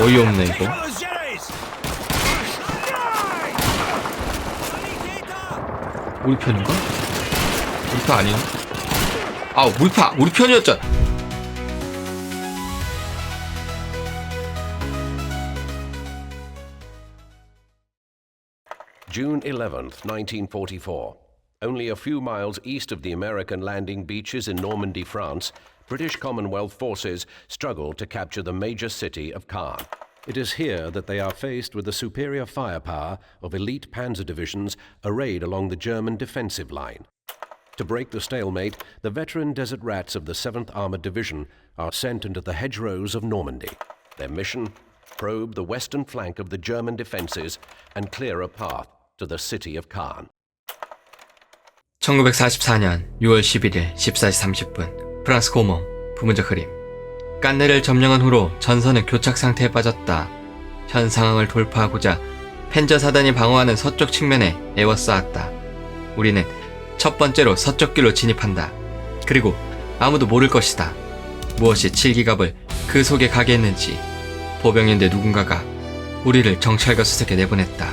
어이없네 이거 우리 편인가? 우리 편 아니야? 아 우리 편 우리 편이었잖아 June 11th, 1944. Only a few miles east of the American landing beaches in Normandy, France, British Commonwealth forces struggled to capture the major city of Caen. It is here that they are faced with the superior firepower of elite panzer divisions arrayed along the German defensive line. To break the stalemate, the veteran desert rats of the 7th Armored Division are sent into the hedgerows of Normandy. Their mission? Probe the western flank of the German defenses and clear a path to the city of Caen. 1944년 6월 11일 14시 30분 프랑스 고모 부문적 흐림 깐네를 점령한 후로 전선은 교착 상태에 빠졌다. 현 상황을 돌파하고자 펜저 사단이 방어하는 서쪽 측면에 에워싸았다. 우리는 첫 번째로 서쪽 길로 진입한다. 그리고 아무도 모를 것이다. 무엇이 칠기갑을 그 속에 가게 했는지 보병인데 누군가가 우리를 정찰과 수색에 내보냈다.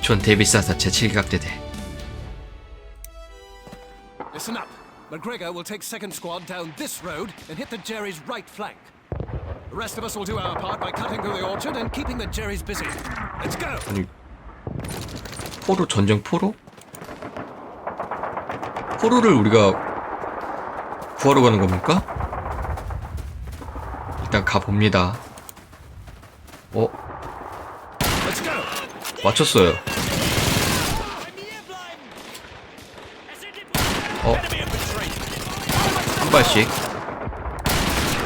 존 데이비스사 제7기갑 대대 McGregor will take second squad down this road and hit the Jerry's right flank. The rest of us will do our part by cutting through the orchard and keeping the Jerry's busy. Let's go. 아니 포로 전쟁 포로? 포로를 우리가 구하러 가는 겁니까? 일단 가봅니다. 어? 맞췄어요. 어? 한 발씩.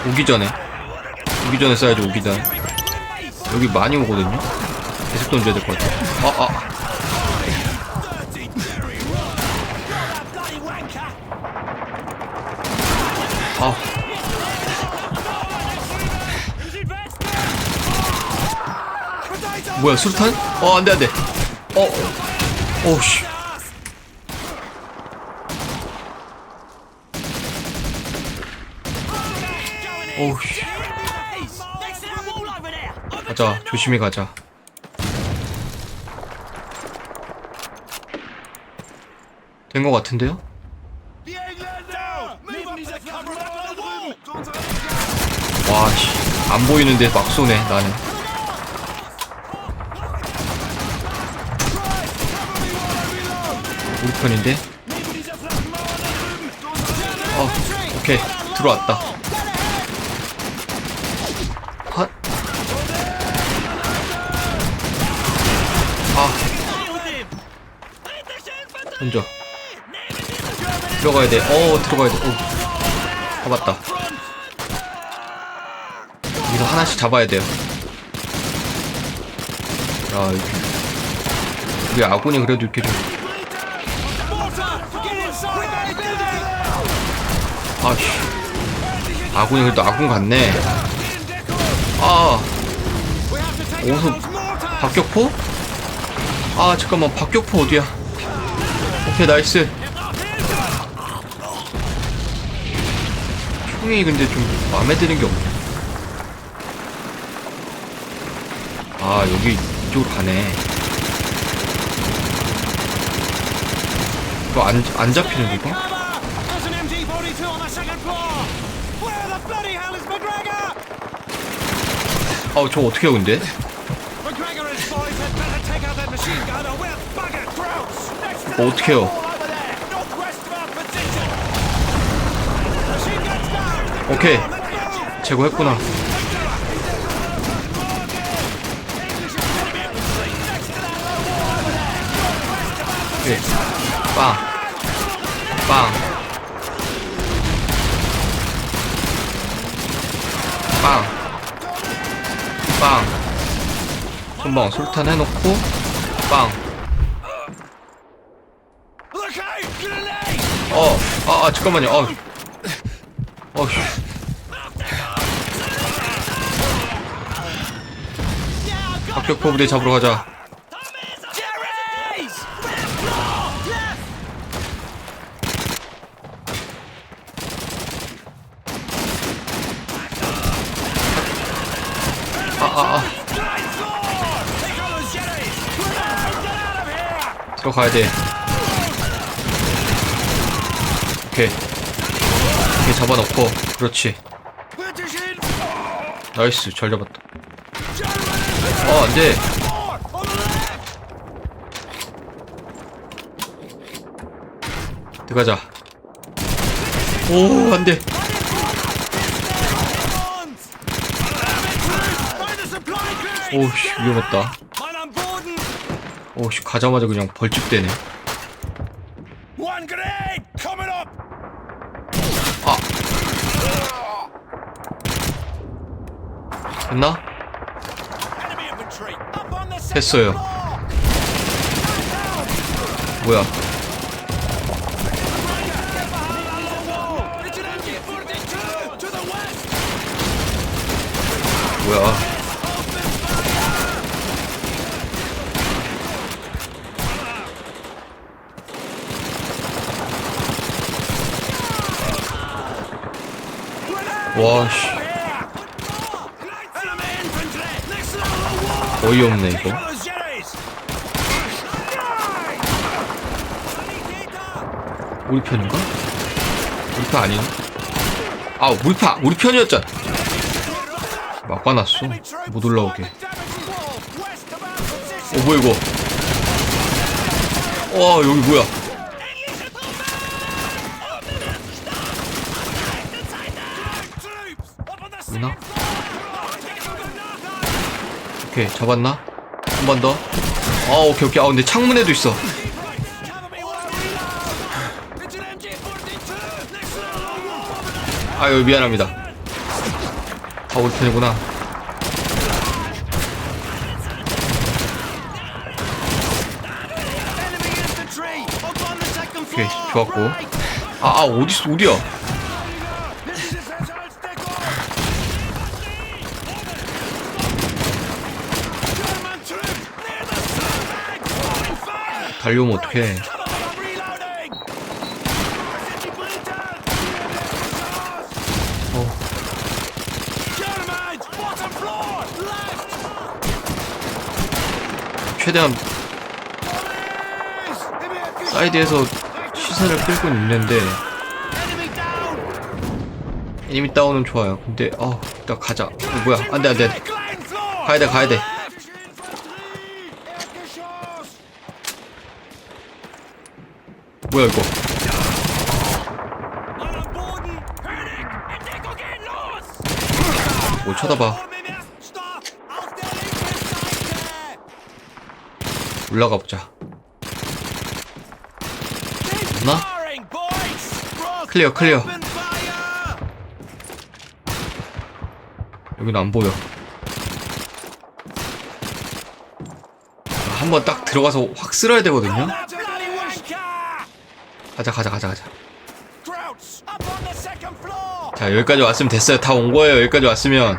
오기 전에. 오기 전에 써야지, 오기 전에. 여기 많이 오거든요? 계속 던져야 될 것 같아. 아, 아. 아. 뭐야, 수류탄? 어, 안 돼, 안 돼. 어, 어, 어, 씨. 씨. 가자, 조심히 가자. 된 것 같은데요? 와, 씨. 안 보이는데 막 쏘네, 나는. 우리 편인데? 어, 오케이. 들어왔다. 헛. 아. 던져. 들어가야 돼. 어, 들어가야 돼. 오. 잡았다. 여기서 하나씩 잡아야 돼요. 야. 우리 아군이 그래도 이렇게 좀. 아씨. 아군이 그래도 아군 같네. 아. 어디서 박격포? 아 잠깐만 박격포 어디야? 오케이 나이스. 총이 근데 좀 마음에 드는 게 없네. 아 여기 이쪽으로 가네. 이거 안, 안 잡히는 이거? There's an MG-42 on the second floor. Where the bloody hell is McGregor? 아, 저 어떻게 해요, 근데? Guns down. 오케이. 제거했구나. 오케이. 빵. 빵. 빵. 빵. 손방 술탄 해놓고, 빵. 어, 아, 아, 잠깐만요. 어, 어, 씨. 박격포 부대 잡으러 가자. 아, 아, 아. 들어가야 돼. 오케이. 오케이, 잡아놓고. 그렇지. 나이스, 잘 잡았다. 어, 안 돼. 들어가자. 오, 안 돼. 오씨, 위험했다. 오씨, 가자마자 그냥 벌집되네. 됐나? 됐어요. 뭐야? Vigilante 42! To the west! 뭐야? 와, 씨. 어이없네, 이거. 우리 편인가? 우리 편 아니야? 아, 우리 편, 우리 편이었잖아. 막아놨어. 못 올라오게. 어, 뭐야, 이거? 와, 여기 뭐야? 오케이, 잡았나? 한 번 더. 아, 오케이, 오케이. 아, 근데 창문에도 있어. 아유, 미안합니다. 아, 우리 편이구나. 오케이, 좋았고. 아, 아, 어딨어, 어디야? 달려오면 어떡해. 어, 최대한 사이드에서 시선을 끌고 있는데 애니미 다운은 좋아요. 근데 어, 일단 가자. 어, 뭐야? 안돼 안돼. 가야 돼 가야 돼. 뭐야 이거? 뭘 쳐다봐? 올라가 보자. 없나? 클리어 클리어. 여기는 안 보여. 한 번 딱 들어가서 확 쓸어야 되거든요. 가자 가자 가자 가자. 자 여기까지 왔으면 됐어요. 다 온 거예요. 여기까지 왔으면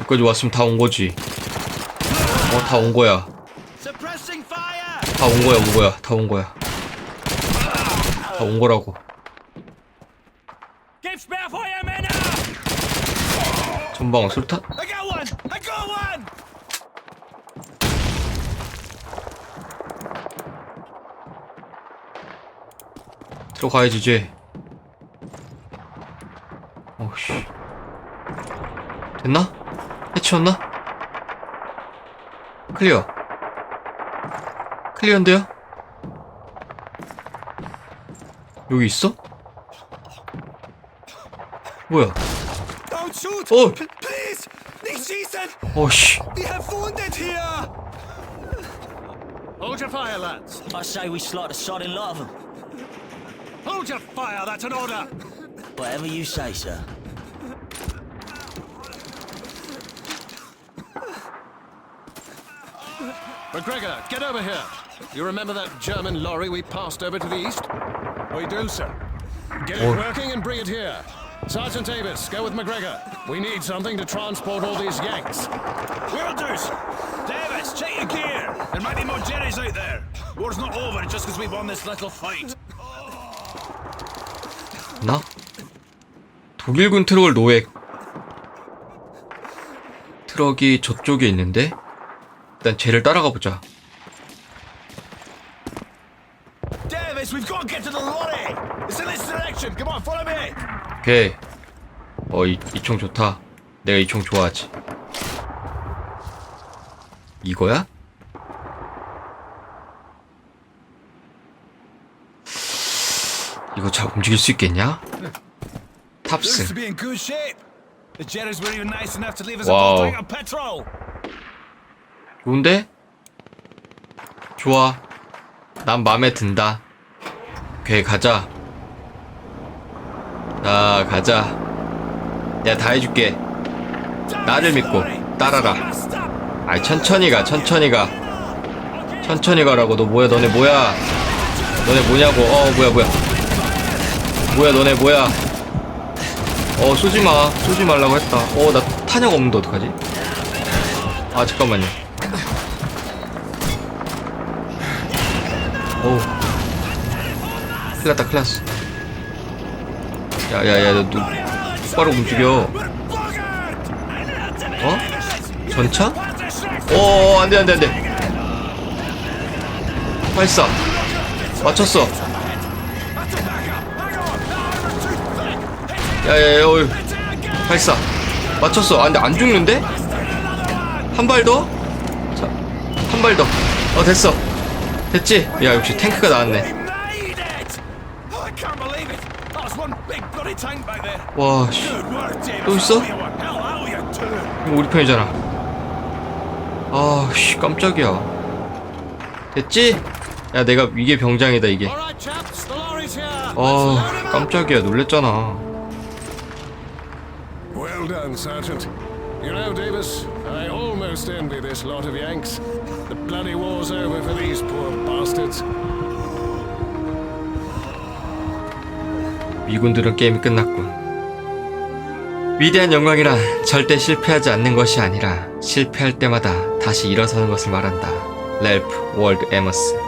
여기까지 왔으면 다 온 거지. 어 다 온 거야. 다 온 거야 온 거야 다 온 거야. 다 온 거라고. 전방 술탄? 들어가야지 이제. 어우씨. 됐나? 해치웠나? 클리어. 클리어인데요? 여기 있어? 뭐야? Oh. Schießen! 어씨. Hold your fire, lads. I say we slot a lot of them. Hold your fire, that's an order! Whatever you say, sir. McGregor, get over here. You remember that German lorry we passed over to the east? We do, sir. Get it working and bring it here. Sergeant Davis, go with McGregor. We need something to transport all these Yanks. Will do, sir. Davis, check your gear. There might be more Jerry's out there. War's not over just because we've won this little fight. 나? 독일군 트롤 노획. 트럭이 저쪽에 있는데? 일단 쟤를 따라가 보자. 오케이. 어, 이총 좋다. 내가 이 총 좋아하지. 이거야? 이거 잘 움직일 수 있겠냐? 탑승. petrol. 좋은데? 좋아. 난 마음에 든다. 오케이, 가자. 자, 가자. 내가 다 해줄게. 나를 믿고 따라라. 아이, 천천히 가, 천천히 가. 천천히 가라고. 너 뭐야, 너네 뭐야. 너네 뭐냐고. 어, 뭐야, 뭐야. 뭐야, 너네 뭐야. 어, 쏘지 마. 쏘지 말라고 했다. 어, 나 탄약 없는데 어떡하지? 아, 잠깐만요. 어우 큰일났다 큰일났어 야야야 너 누, 똑바로 움직여 어? 전차? 어 안돼 안돼 안돼 발사 맞췄어 야야야 어휴 발사 맞췄어 아 근데 안 죽는데? 한 발 더? 자, 한발 더. 어 됐어 됐지? 야 역시 탱크가 나왔네! Oh. 와 씨. 또 있어? Oh. 이거 우리 편이잖아. 아, 씨, 깜짝이야. 됐지? 야, 내가 이게 병장이다, 이게. 아, 깜짝이야. 놀랬잖아. Done, Sergeant. You know, Davis, I almost envy this lot of Yanks. The bloody war's over for these poor bastards. 미군들은 게임이 끝났군. 위대한 영광이란 절대 실패하지 않는 것이 아니라 실패할 때마다 다시 일어서는 것을 말한다. 렐프 월드 에머스.